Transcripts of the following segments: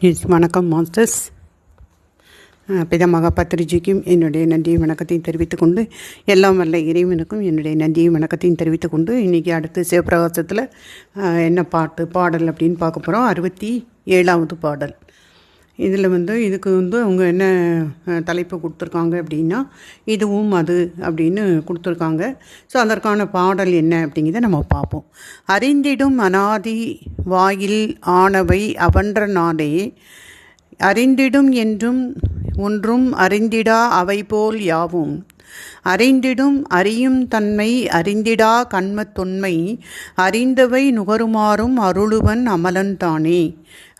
S வணக்கம் masters. பிதமாக பத்திரிஜிக்கும் என்னுடைய நன்றியும் வணக்கத்தையும் தெரிவித்துக்கொண்டு எல்லாம் வல்ல இறைவனுக்கும் என்னுடைய நன்றியும் வணக்கத்தையும் தெரிவித்துக்கொண்டு இன்றைக்கி அடுத்து சிவபிரகாசத்தில் என்ன பாட்டு பாடல் அப்படின்னு பார்க்க போகிறோம் அறுபத்தி ஏழாவது பாடல். இதில் வந்து இதுக்கு வந்து அவங்க என்ன தலைப்பு கொடுத்துருக்காங்க அப்படின்னா இதுவும் அது அப்படின்னு கொடுத்துருக்காங்க. ஸோ அதற்கான பாடல் என்ன அப்படிங்கிறத நம்ம பார்ப்போம். அறிந்திடும் அனாதி வாயில் ஆனவை அவன்ற நாடே அறிந்திடும் என்றும் ஒன்றும் அறிந்திடா அவை போல் யாவும் அறிந்திடும் அறியும் தன்மை அறிந்திடா கண்ம தொன்மை அறிந்தவை நுகருமாறும் அருளுவன் அமலன் தானே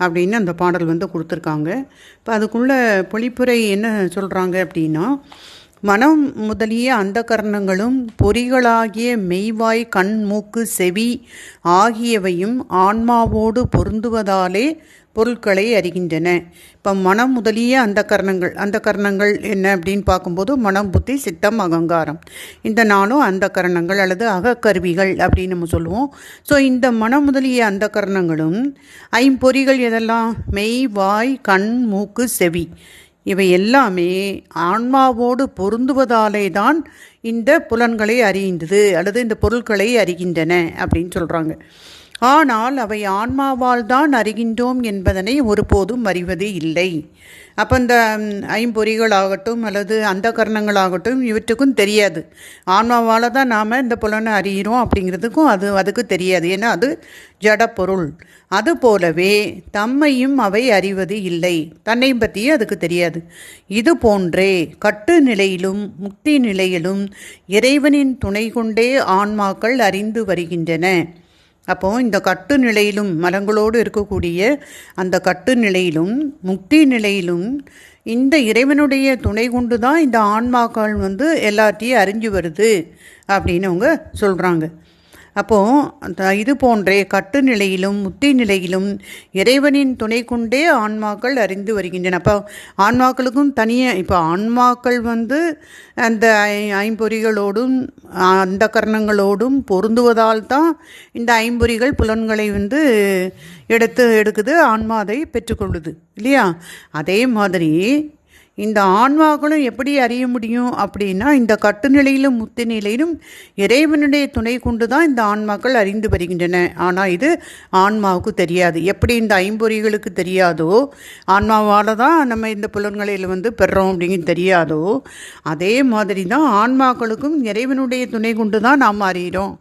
அப்படின்னு அந்த பாடல் வந்து கொடுத்துருக்காங்க. இப்போ அதுக்குள்ள பொழிப்புரை என்ன சொல்கிறாங்க அப்படின்னா மனம் முதலிய அந்த கரணங்களும் பொறிகளாகிய மெய்வாய் கண் மூக்கு செவி ஆகியவையும் ஆன்மாவோடு பொருந்துவதாலே பொருட்களை அறிகின்றன. இப்போ மனம் முதலிய அந்த கரணங்கள் அந்த கரணங்கள் என்ன அப்படின்னு பார்க்கும்போது மனம் புத்தி சித்தம் அகங்காரம். இந்த நாளும் அந்த கரணங்கள் அல்லது அகக்கருவிகள் அப்படின்னு நம்ம சொல்லுவோம். ஸோ இந்த மனம் முதலிய அந்த கரணங்களும் ஐம்பொறிகள் எதெல்லாம்? மெய் வாய் கண் மூக்கு செவி. இவை எல்லாமே ஆன்மாவோடு பொருந்துவதாலே தான் இந்த புலன்களை அறிந்தது அல்லது இந்த பொருட்களை அறிகின்றன அப்படின்னு சொல்கிறாங்க ஆனால் அவை ஆன்மாவால் தான் அறிகின்றோம் என்பதனை ஒருபோதும் அறிவது இல்லை. அப்போ இந்த ஐம்பொறிகளாகட்டும் அல்லது அந்த கரணங்களாகட்டும் இவற்றுக்கும் தெரியாது. ஆன்மாவால் தான் நாம் இந்த புலனை அறிகிறோம் அப்படிங்கிறதுக்கும் அது அதுக்கு தெரியாது. ஏன்னா அது ஜடப்பொருள் அதுபோலவே தம்மையும் அவை அறிவது இல்லை. தன்னை பற்றியும் அதுக்கு தெரியாது. இது போன்றே கட்டு நிலையிலும் முக்தி நிலையிலும் இறைவனின் துணை கொண்டே ஆன்மாக்கள் அறிந்து வருகின்றன. அப்போது இந்த கட்டு நிலையிலும் மலங்களோடு இருக்கக்கூடிய அந்த கட்டு நிலையிலும் முக்தி நிலையிலும் இந்த இறைவனுடைய துணை கொண்டு தான் இந்த ஆன்மாக்கள் வந்து எல்லாத்தையும் அறிஞ்சு வருது அப்படின்னு அவங்க சொல்கிறாங்க அப்போது இது போன்றே கட்டு நிலையிலும் முத்தி நிலையிலும் இறைவனின் துணை கொண்டே ஆன்மாக்கள் அறிந்து வருகின்றன. அப்போ ஆன்மாக்களுக்கும் தனியாக இப்போ ஆன்மாக்கள் வந்து அந்த ஐ- ஐம்பொறிகளோடும் அந்த கரணங்களோடும் பொருந்துவதால் தான் இந்த ஐம்பொறிகள் புலன்களை வந்து எடுத்து எடுக்குது ஆன்மா அதை பெற்றுக்கொள்ளுது. இல்லையா? அதே மாதிரி இந்த ஆன்மாக்களும் எப்படி அறிய முடியும் அப்படின்னா இந்த கட்டுநிலையிலும் முத்து நிலையிலும் இறைவனுடைய துணை கொண்டு தான் இந்த ஆன்மாக்கள் அறிந்து வருகின்றன. ஆனால் இது ஆன்மாவுக்கு தெரியாது. எப்படி இந்த ஐம்பொறிகளுக்கு தெரியாதோ ஆன்மாவால் தான் நம்ம இந்த புலன்களில் வந்து பெறோம் அப்படின்னு தெரியாதோ அதே மாதிரி தான் ஆன்மாக்களுக்கும் இறைவனுடைய துணை கொண்டு தான் நாம் அறிகிறோம்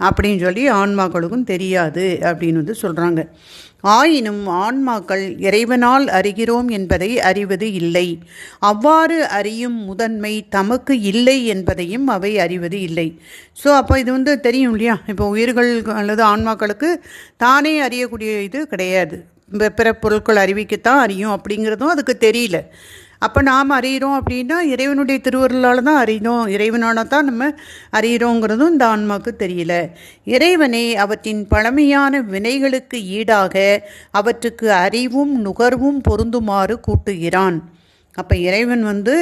அப்படின்னு சொல்லி ஆன்மாக்களுக்கும் தெரியாது அப்படின்னு வந்து சொல்கிறாங்க ஆயினும் ஆன்மாக்கள் இறைவனால் அறிகிறோம் என்பதை அறிவது இல்லை. அவ்வாறு அறியும் முதன்மை தமக்கு இல்லை என்பதையும் அவை அறிவது இல்லை. ஸோ அப்போ இது வந்து தெரியும் இல்லையா? இப்போ உயிர்கள் அல்லது ஆன்மாக்களுக்கு தானே அறியக்கூடிய இது கிடையாது. பிற- பொருட்கள் அறிவிக்கத்தான் அறியும் அப்படிங்கிறதும் அதுக்கு தெரியல. அப்போ நாம் அறிகிறோம் அப்படின்னா இறைவனுடைய திருவருளால் தான் அறியணும் இறைவனால தான் நம்ம அறிகிறோங்கிறதும் இந்த ஆன்மாவுக்கு தெரியல. இறைவனே அவற்றின் பழமையான வினைகளுக்கு ஈடாக அவற்றுக்கு அறிவும் நுகர்வும் பொருந்துமாறு கூட்டுகிறான். அப்போ இறைவன் வந்து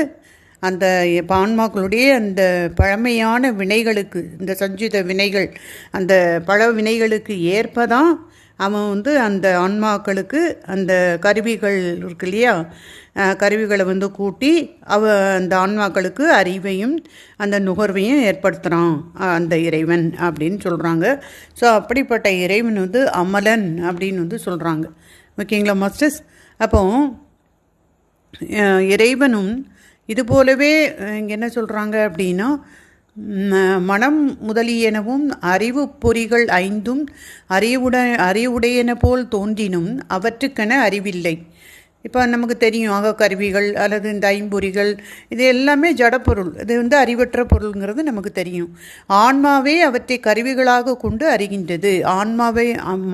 அந்த பான்மாக்களுடைய ஆன்மாக்களுடைய அந்த பழமையான வினைகளுக்கு இந்த சஞ்சித வினைகள் அந்த பழ வினைகளுக்கு ஏற்பதான் அவன் வந்து அந்த ஆன்மாக்களுக்கு அந்த கருவிகள் இருக்கு இல்லையா? கருவிகளை வந்து கூட்டி அவ அந்த ஆன்மாக்களுக்கு அறிவையும் அந்த நுகர்வையும் ஏற்படுத்துகிறான் அந்த இறைவன் அப்படின்னு சொல்கிறாங்க ஸோ அப்படிப்பட்ட இறைவன் வந்து அமலன் அப்படின்னு வந்து சொல்கிறாங்க ஓகேங்களா மாஸ்டர்ஸ்? அப்போ இறைவனும் இது போலவே இங்கே என்ன சொல்கிறாங்க அப்படின்னா மனம் முதலியனவும் அறிவு பொறிகள் ஐந்தும் அறிவுட அறிவுடையன போல் தோன்றினும் அவற்றுக்கென அறிவில்லை. இப்போ நமக்கு தெரியும் ஆக கருவிகள் அல்லது இந்த ஐம்பொறிகள் இது எல்லாமே ஜடப்பொருள் இது வந்து அறிவற்ற பொருள்ங்கிறது நமக்கு தெரியும். ஆன்மாவே அவற்றை கருவிகளாக கொண்டு அறிகின்றது. ஆன்மாவே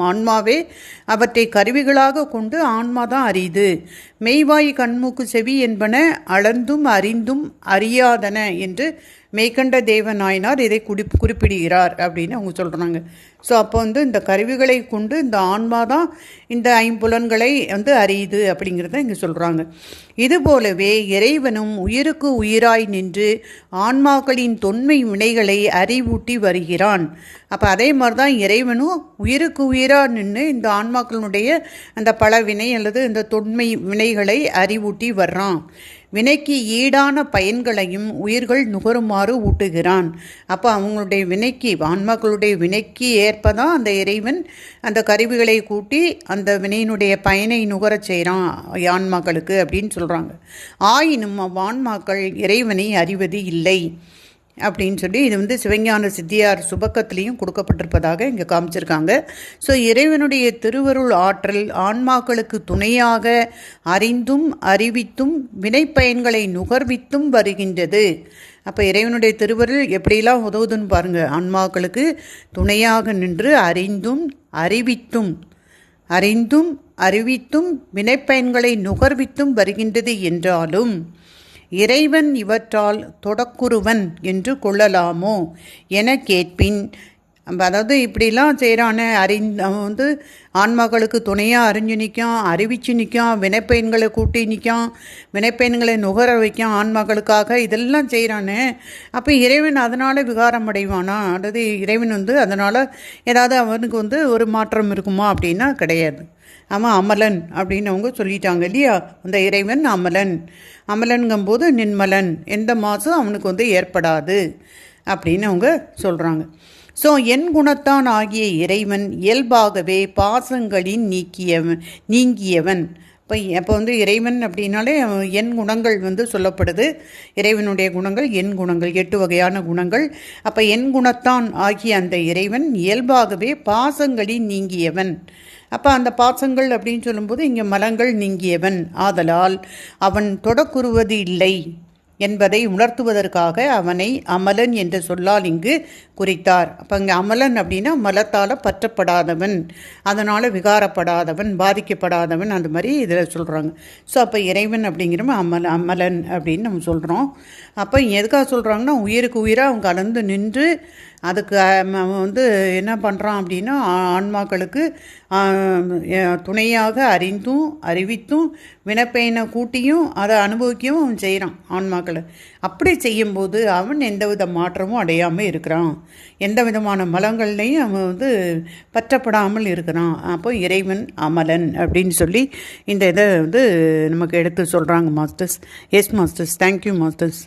ஆன்மாவே அவற்றை கருவிகளாக கொண்டு ஆன்மா தான் அறியுது. மெய்வாய் கண்மூக்கு செவி என்பன அளந்தும் அறிந்தும் அறியாதன என்று மெய்கண்ட தேவ நாயனார் இதை குறிப் குறிப்பிடுகிறார் அப்படின்னு அவங்க சொல்கிறாங்க ஸோ அப்போ வந்து இந்த கருவிகளை கொண்டு இந்த ஆன்மா தான் இந்த ஐம்புலன்களை வந்து அறியுது அப்படிங்கிறத இங்கே சொல்கிறாங்க இதுபோலவே இறைவனும் உயிருக்கு உயிராய் நின்று ஆன்மாக்களின் தொன்மை வினைகளை அறிவூட்டி வருகிறான். அப்போ அதே மாதிரி தான் இறைவனும் உயிருக்கு உயிராக நின்று இந்த ஆன்மாக்களுடைய அந்த பல வினை அல்லது இந்த தொன்மை வினைகளை அறிவூட்டி வர்றான். வினைக்கு ஈடான பயன்களையும் உயிர்கள் நுகருமாறு ஊட்டுகிறான். அப்போ அவங்களுடைய வினைக்கு ஆன்மாக்களுடைய வினைக்கு ஏற்பதான் அந்த இறைவன் அந்த கருவிகளை கூட்டி அந்த வினையினுடைய பயனை நுகரச் செய்கிறான் ஆன்மாக்களுக்கு அப்படின்னு சொல்கிறாங்க ஆயினும் அவ்வான்மாக்கள் இறைவனை அறிவது இல்லை. அப்படின்னு சொல்லி இது வந்து சிவஞான சித்தியார் சுபக்கத்திலையும் கொடுக்கப்பட்டிருப்பதாக இங்கே காமிச்சிருக்காங்க. ஸோ இறைவனுடைய திருவருள் ஆற்றல் ஆன்மாக்களுக்கு துணையாக அறிந்தும் அறிவித்தும் வினைப்பயன்களை நுகர்வித்தும் வருகின்றது. அப்போ இறைவனுடைய திருவருள் எப்படிலாம் உதவுதுன்னு பாருங்கள் ஆன்மாக்களுக்கு துணையாக நின்று அறிந்தும் அறிவித்தும் அறிந்தும் அறிவித்தும் வினைப்பயன்களை நுகர்வித்தும் வருகின்றது என்றாலும் இறைவன் இவற்றால் தொடக்குருவன் என்று கொள்ளலாமோ? என கேட்பின். நம்ம அதாவது இப்படிலாம் செய்கிறானே அறிந் அவன் வந்து ஆன்மாக்களுக்கு துணையாக அறிஞ்சு நிற்கும் அறிவிச்சு நிற்கும் வினைப்பயன்களை கூட்டி நிற்கும் வினைப்பயன்களை நுகர வைக்கான் ஆன்மாக்களுக்காக இதெல்லாம் செய்கிறானே அப்போ இறைவன் அதனால் விகாரம் அடைவானா? அல்லது இறைவன் வந்து அதனால் ஏதாவது அவனுக்கு வந்து ஒரு மாற்றம் இருக்குமா அப்படின்னா கிடையாது. ஆமாம் அமலன் அப்படின்னு அவங்க சொல்லிட்டாங்க இல்லையா? அந்த இறைவன் அமலன். அமலன்கும்போது நின்மலன். எந்த மாசும் அவனுக்கு வந்து ஏற்படாது அப்படின்னு அவங்க சொல்கிறாங்க ஸோ என் குணத்தான் ஆகிய இறைவன் இயல்பாகவே பாசங்களின் நீக்கியவன் நீங்கியவன். இப்போ இப்போ வந்து இறைவன் அப்படின்னாலே என் குணங்கள் வந்து சொல்லப்படுது. இறைவனுடைய குணங்கள் என் குணங்கள் எட்டு வகையான குணங்கள். அப்போ என் குணத்தான் ஆகிய அந்த இறைவன் இயல்பாகவே பாசங்களின் நீங்கியவன். அப்போ அந்த பாசங்கள் அப்படின்னு சொல்லும்போது இங்கே மலங்கள் நீங்கியவன். ஆதலால் அவன் தொடக்குறுவது இல்லை என்பதை உணர்த்துவதற்காக அவனை அமலன் என்ற சொல்லால் இங்கு குறித்தார். அப்போ இங்கே அமலன் அப்படின்னா மலத்தால் பற்றப்படாதவன் அதனால் விகாரப்படாதவன் பாதிக்கப்படாதவன் அந்த மாதிரி இதில் சொல்கிறாங்க ஸோ அப்போ இறைவன் அப்படிங்கிறவன் அமல அமலன் அப்படின்னு நம்ம சொல்கிறோம் அப்போ எதுக்காக சொல்கிறாங்கன்னா உயிருக்கு உயிராக அவங்க கலந்து நின்று அதுக்கு அவன் வந்து என்ன பண்ணுறான் அப்படின்னா ஆன்மாக்களுக்கு துணையாக அறிந்தும் அறிவித்தும் வினப்பெயனை கூட்டியும் அதை அனுபவிக்கவும் அவன் செய்கிறான் ஆன்மாக்களை. அப்படி செய்யும்போது அவன் எந்தவித மாற்றமும் அடையாமல் இருக்கிறான். எந்த விதமான மலங்கள்லையும் அவன் வந்து பற்றப்படாமல் இருக்கிறான். அப்போ இறைவன் அமலன் அப்படின்னு சொல்லி இந்த இதை வந்து நமக்கு எடுத்து சொல்கிறாங்க masters. Yes masters. Thank you masters.